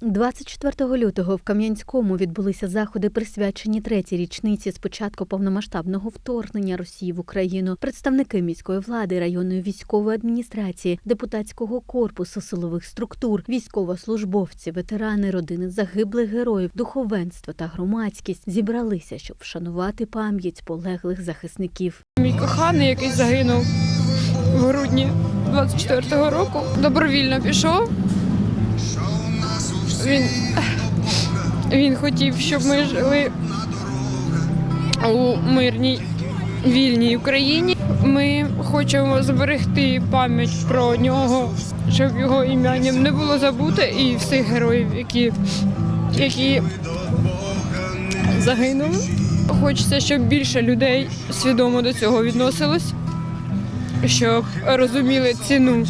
24 лютого в Кам'янському відбулися заходи, присвячені третій річниці з початку повномасштабного вторгнення Росії в Україну. Представники міської влади, районної військової адміністрації, депутатського корпусу силових структур, військовослужбовці, ветерани, родини загиблих героїв, духовенство та громадськість зібралися, щоб вшанувати пам'ять полеглих захисників. Мій коханий, який загинув в грудні 24-го року, добровільно пішов. Він, він хотів, щоб ми жили у мирній вільній Україні. Ми хочемо зберегти пам'ять про нього, щоб його ім'я не було забуте, і всіх героїв, які, які загинули. Хочеться, щоб більше людей свідомо до цього відносилось, щоб розуміли ціну,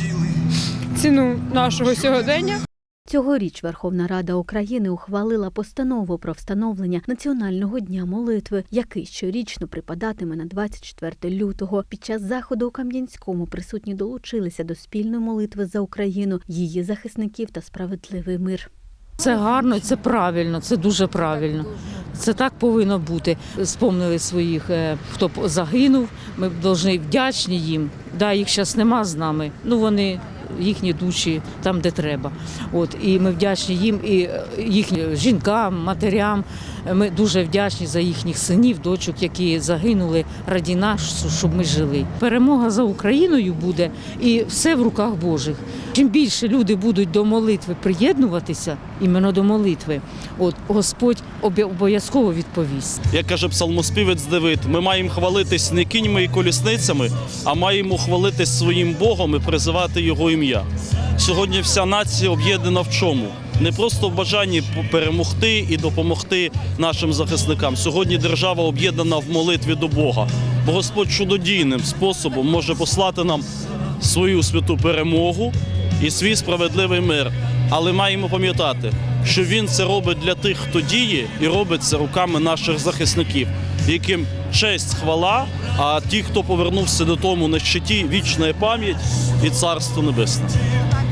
ціну нашого сьогодення. Цьогоріч Верховна Рада України ухвалила постанову про встановлення Національного дня молитви, який щорічно припадатиме на 24 лютого. Під час заходу у Кам'янському присутні долучилися до спільної молитви за Україну, її захисників та справедливий мир. Це гарно, це правильно, це дуже правильно. Це так повинно бути. Спомнили своїх, е, хто загинув. Ми повинні вдячні їм. Да, їх зараз нема з нами. Ну вони їхні душі там, де треба. От і ми вдячні їм і е, їхнім жінкам, матерям. Ми дуже вдячні за їхніх синів, дочок, які загинули раді нас, щоб ми жили. Перемога за Україною буде, і все в руках Божих. Чим більше люди будуть до молитви приєднуватися, іменно до молитви, от Господь обов'язково відповість. Як каже псалмоспівець Давид, ми маємо хвалитись не кіньми і колісницями, а маємо хвалитись своїм Богом і призивати Його ім'я. Сьогодні вся нація об'єднана в чому? Не просто в бажанні перемогти і допомогти нашим захисникам. Сьогодні держава об'єднана в молитві до Бога, бо Господь чудодійним способом може послати нам свою святу перемогу і свій справедливий мир. Але маємо пам'ятати, що він це робить для тих, хто діє, і робить це руками наших захисників, яким честь, хвала. А ті, хто повернувся додому на щиті, вічна пам'ять і царство небесне.